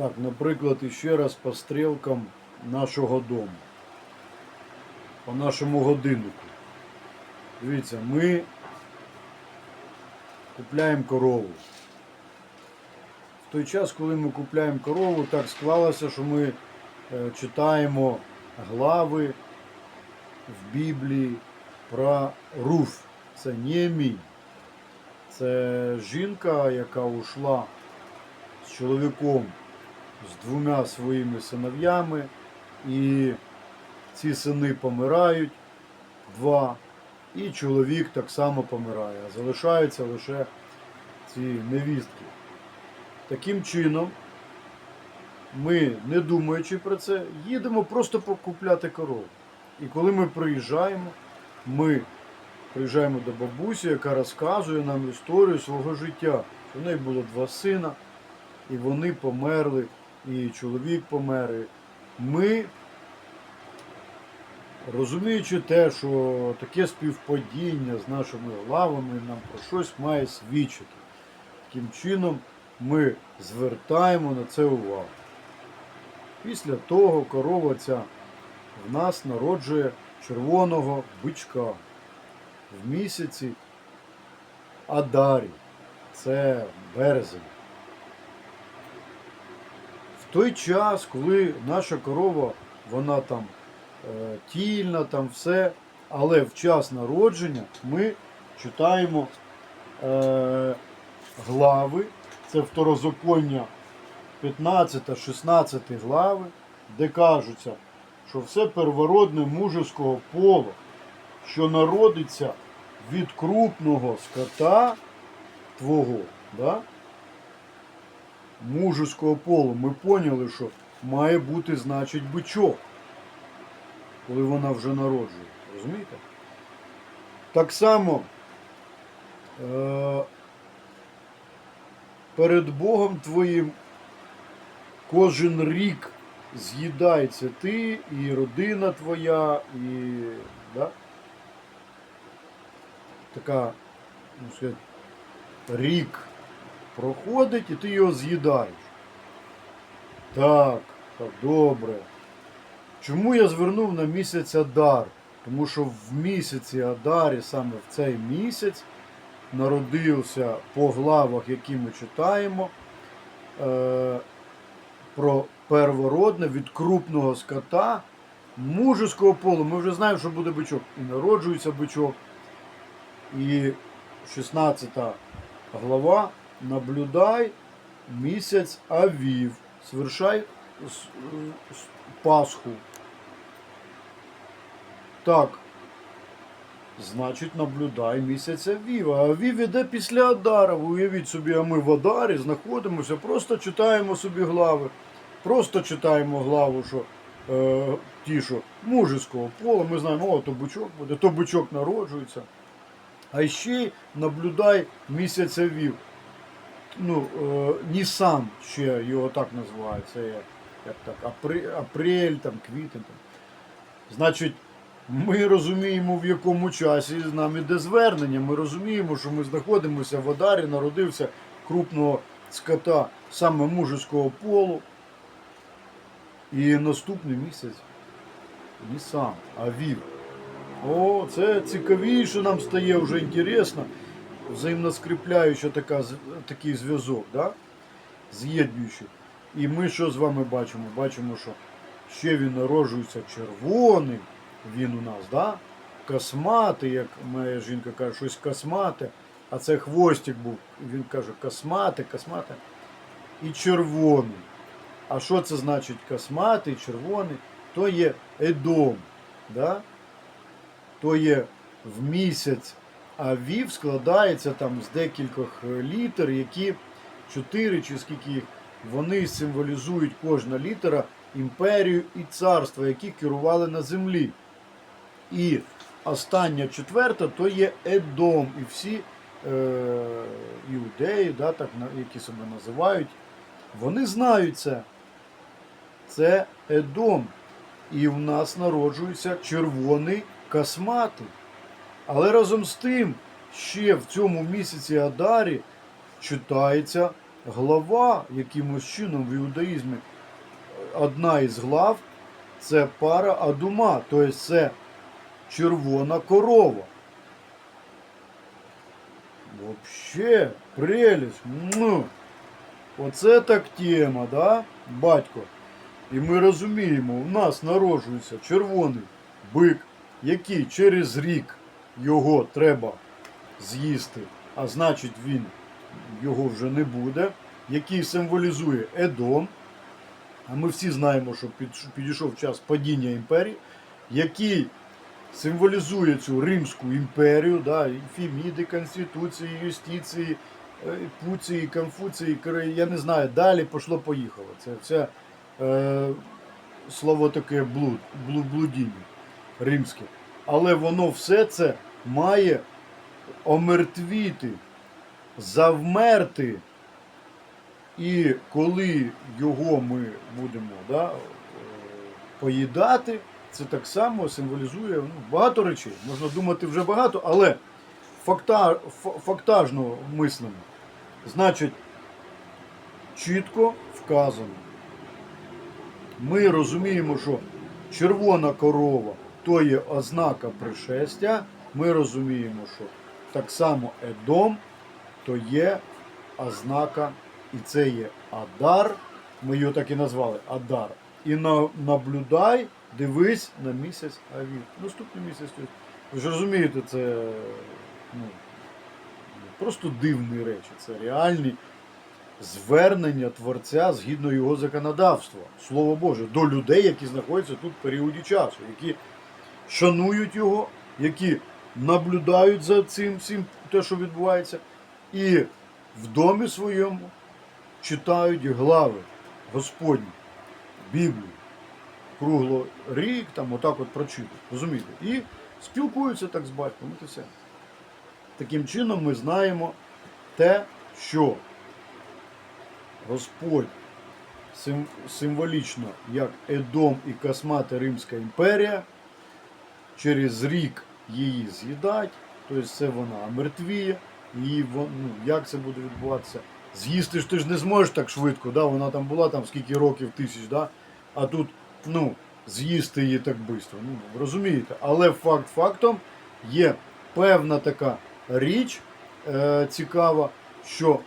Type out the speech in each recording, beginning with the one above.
Так, наприклад, іще раз по стрілкам нашого дому. По нашому годиннику. Дивіться, ми купляємо корову. В той час, коли ми купляємо корову, так склалося, що ми е, читаємо глави в Біблії про Руф. Це Нємій. Це жінка, яка ушла з чоловіком, з двома своїми синов'ями, і ці сини помирають, два, і чоловік так само помирає. А залишаються лише ці невістки. Таким чином, ми, не думаючи про це, їдемо просто покупляти корову. І коли ми приїжджаємо, ми приїжджаємо до бабусі, яка розказує нам історію свого життя. У неї було два сина, і вони померли, і чоловік помер. Ми, розуміючи те, що таке співпадіння з нашими главами нам про щось має свідчити. Таким чином ми звертаємо на це увагу. Після того корова ця в нас народжує червоного бичка в місяці Адарі. Це березень. Той час, коли наша корова, вона там е, тільна, там все, але в час народження ми читаємо е, глави, це второзаконня 15-16 глави, де кажуться, що все первородне мужеского пола, що народиться від крупного скота твого, да? Мужеского полу, ми поняли, що має бути, значить, бичок, коли вона вже народжує. Розумієте? Так само е- перед Богом твоїм кожен рік з'їдається ти і родина твоя, і да? така, ну сказати, рік проходить і ти його з'їдаєш. Так, так, добре. Чому я звернув на місяць Адар? Тому що в місяці Адарі, саме в цей місяць, народився по главах, які ми читаємо, е, про первородне від крупного скота, мужеского полу. Ми вже знаємо, що буде бичок. І народжується бичок. І 16 глава наблюдай місяць Авів. Свершай с- с- Пасху. Так. Значить, наблюдай місяць Авів. А Авів іде після Адара. Уявіть собі, а ми в Адарі знаходимося, просто читаємо собі глави. Просто читаємо главу, що е, ті, що мужеского пола, ми знаємо, о, то бичок буде, то бичок народжується. А ще наблюдай місяць Авів. Ну, е, Нісан ще його так називають. Це як, так, апрель, там, квітень. Там. Значить, ми розуміємо, в якому часі з нами йде звернення. Ми розуміємо, що ми знаходимося в Адарі, народився крупного скота саме мужеского полу. І наступний місяць Нісан, Авів. О, це цікавіше нам стає вже інтересно. Взаємно скріпляюча така, такий зв'язок, да? з'єднуючий. І ми що з вами бачимо? Бачимо, що ще він народжується червоний, він у нас, да? косматий, як моя жінка каже, щось космате, а це хвостик був. Він каже, космате, космате. І червоний. А що це значить косматий, червоний? То є Едом. Да? То є в місяць Авів складається там з декількох е, літер, які чотири чи скільки їх, вони символізують кожна літера імперію і царство, які керували на землі. І остання четверта то є Едом. І всі е, іудеї, да, так, які себе називають, вони знають це. Це Едом. І в нас народжується червоний косматий. Але разом з тим, ще в цьому місяці Адарі читається глава якимось чином в іудаїзмі, одна із глав це пара Адума, тобто це червона корова. Вообще, прелесть. Ну, оце так тема, да, батько? І ми розуміємо, у нас народжується червоний бик, який через рік його треба з'їсти, а значить він його вже не буде, який символізує Едом. А ми всі знаємо, що підійшов час падіння імперії, який символізує цю Римську імперію, да, і Феміди, Конституції, юстиції, е, Пуції, Конфуції, я не знаю, далі пошло-поїхало. Це все е, слово таке блуд, блудіння римське. Але воно все це має омертвіти, завмерти. І коли його ми будемо да, е, поїдати, це так само символізує ну, багато речей. Можна думати вже багато, але факта, фактажно мислимо. Значить, чітко вказано. Ми розуміємо, що червона корова то є ознака пришестя. Ми розуміємо, що так само Едом то є ознака, і це є Адар. Ми його так і назвали Адар. І на, наблюдай, дивись на місяць Авів. Наступний місяць. Ви ж розумієте, це ну, просто дивні речі. Це реальні звернення Творця згідно його законодавства, Слово Боже, до людей, які знаходяться тут в періоді часу, які шанують його, які наблюдають за цим всім, те, що відбувається, і в домі своєму читають глави Господні, Біблію. Кругло рік, там отак от прочитують. Розумієте? І спілкуються так з батьком. І все. Таким чином ми знаємо те, що Господь сим- символічно, як Едом і Космата Римська імперія, через рік її з'їдать, тобто це вона мертвіє, і ну, як це буде відбуватися? З'їсти ж ти ж не зможеш так швидко, да? вона там була там скільки років тисяч, да? а тут ну, з'їсти її так швидко. Ну, розумієте? Але факт фактом є певна така річ е, цікава, що в-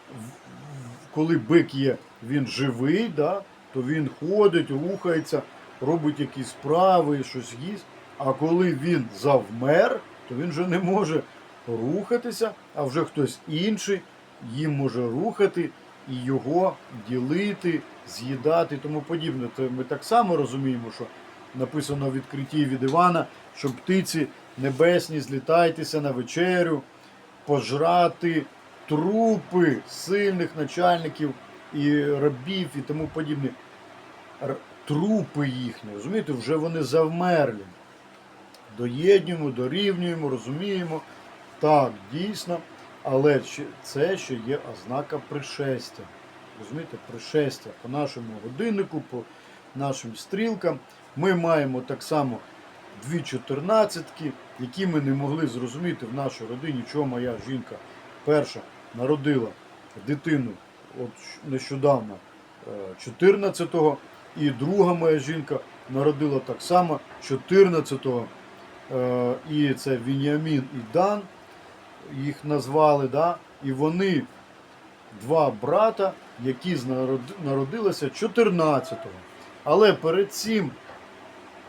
коли бик є, він живий, да, то він ходить, рухається, робить якісь справи, щось їсть. А коли він завмер, то він вже не може рухатися, а вже хтось інший їм може рухати і його ділити, з'їдати і тому подібне. То ми так само розуміємо, що написано в відкритті від Івана, що птиці небесні злітайтеся на вечерю, пожрати трупи сильних начальників і рабів і тому подібне. Трупи їхні, розумієте, вже вони завмерлі. Доєднуємо, дорівнюємо, розуміємо. Так, дійсно, але це ще є ознака пришестя. Розумієте, пришестя по нашому годиннику, по нашим стрілкам. Ми маємо так само дві чотирнадцятки, які ми не могли зрозуміти в нашій родині, чого моя жінка перша народила дитину от нещодавно е, 14-го, і друга моя жінка народила так само 14-го. Е, І це Вініамін і Дан, їх назвали, да? і вони два брата, які народилися 14-го. Але перед цим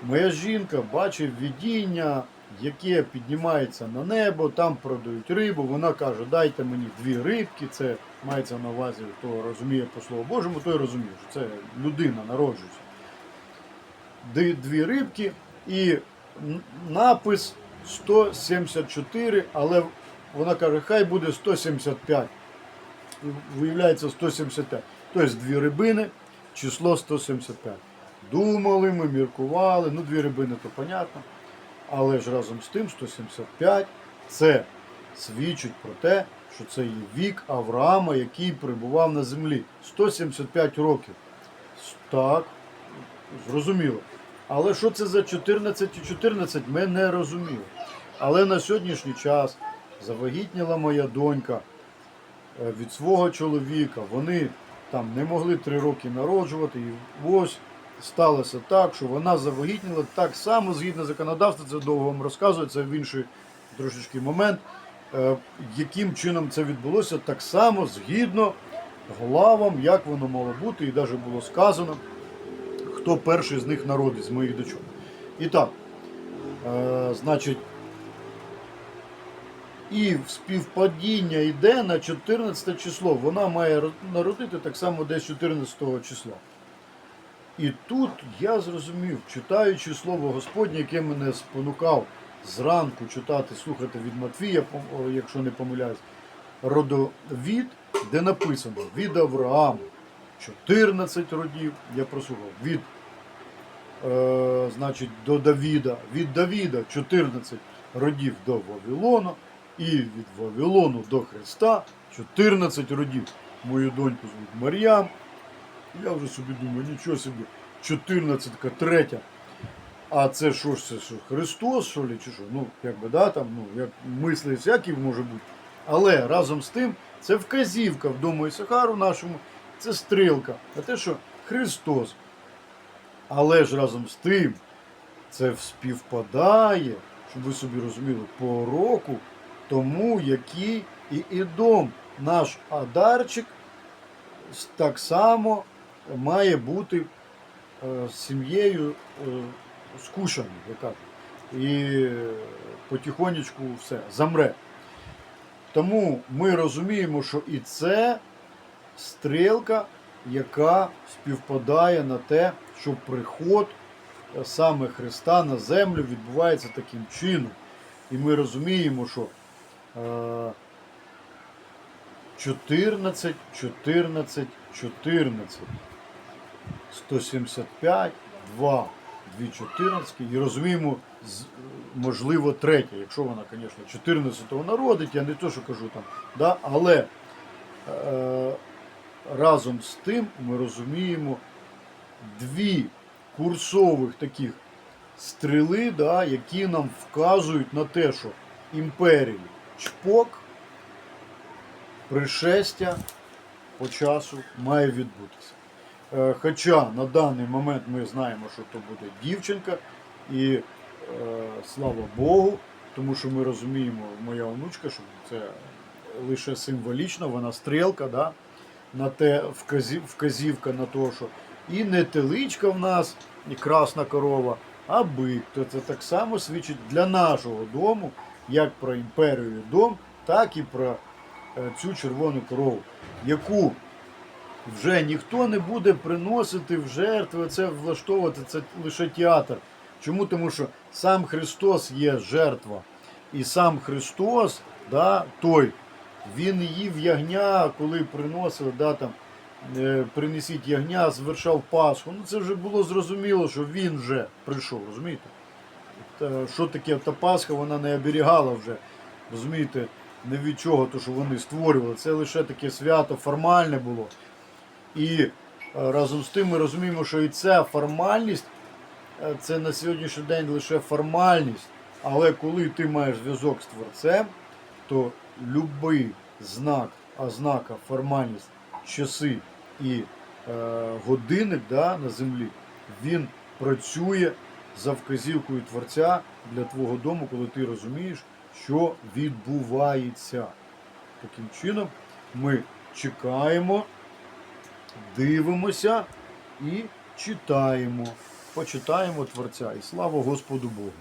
моя жінка бачить видіння, яке піднімається на небо, там продають рибу. Вона каже, дайте мені дві рибки. Це мається на увазі, хто розуміє по Слову Божому, той розуміє, що це людина народжується. Дві- рибки і напис 174, але вона каже, хай буде 175. Виявляється 175. Тобто дві рибини, число 175. Думали, ми міркували, ну дві рибини то понятно. Але ж разом з тим 175 це свідчить про те, що це є вік Авраама, який перебував на землі. 175 років. Так, зрозуміло. Але що це за 14 і 14, ми не розуміли. Але на сьогоднішній час завагітніла моя донька е, від свого чоловіка. Вони там не могли три роки народжувати. І ось сталося так, що вона завагітніла так само згідно законодавства. Це довго вам розказую, це в інший трошечки момент. Е, Яким чином це відбулося, так само згідно главам, як воно мало бути, і навіть було сказано, хто перший з них народить, з моїх дочок. І так, е, значить, і співпадіння йде на 14 число. Вона має народити так само десь 14 числа. І тут я зрозумів, читаючи слово Господнє, яке мене спонукав зранку читати, слухати від Матвія, якщо не помиляюсь, родовід, де написано від Авраама 14 родів, я прослухав, від е, значить, до Давіда, від Давіда 14 родів до Вавилона, і від Вавилону до Христа 14 родів. Мою доньку звуть Мар'ям. Я вже собі думаю, нічого собі, 14 третя. А це що ж це що, Христос, що ли, чи що? Ну, якби, да, там, ну, як мисли всякі може бути. Але разом з тим, це вказівка в дому Ісахару нашому, це стрілка. На те, що Христос. Але ж разом з тим, це співпадає, щоб ви собі розуміли, по року тому, який і Ідом, наш Адарчик, так само має бути е, з сім'єю е, скушений, яка і е, потихонечку все замре. Тому ми розуміємо, що і це стрілка, яка співпадає на те, що приход е, саме Христа на землю відбувається таким чином. І ми розуміємо, що е, 14, 14, 14, 175, 2, 2, 14 і розуміємо, можливо, третє, якщо вона, звісно, 14-го народить, я не то, що кажу там, да, але е, разом з тим ми розуміємо дві курсових таких стріли, да, які нам вказують на те, що імперії чпок, пришестя по часу має відбутися. Е, Хоча на даний момент ми знаємо, що то буде дівчинка, і е, слава Богу, тому що ми розуміємо, моя онучка, що це лише символічно, вона стрілка, да, на те вказівка на те, що і не теличка в нас, і красна корова, а бик. То це так само свідчить для нашого дому, як про імперію дом, так і про е, цю червону корову, яку вже ніхто не буде приносити в жертви, це влаштовувати, це лише театр. Чому? Тому що сам Христос є жертва. І сам Христос, да, той, він їв ягня, коли приносили, да, там, е, принесіть ягня, звершав Пасху. Ну це вже було зрозуміло, що він вже прийшов, розумієте? Та, що таке та Пасха, вона не оберігала вже, розумієте, не від чого, то що вони створювали. Це лише таке свято формальне було. І е, разом з тим ми розуміємо, що і ця формальність е, це на сьогоднішній день лише формальність. Але коли ти маєш зв'язок з творцем, то будь-який знак, ознака, формальність, часи і е, годинник да, на землі, він працює за вказівкою творця для твого дому, коли ти розумієш, що відбувається. Таким чином ми чекаємо дивимося і читаємо. Почитаємо Творця. І слава Господу Богу!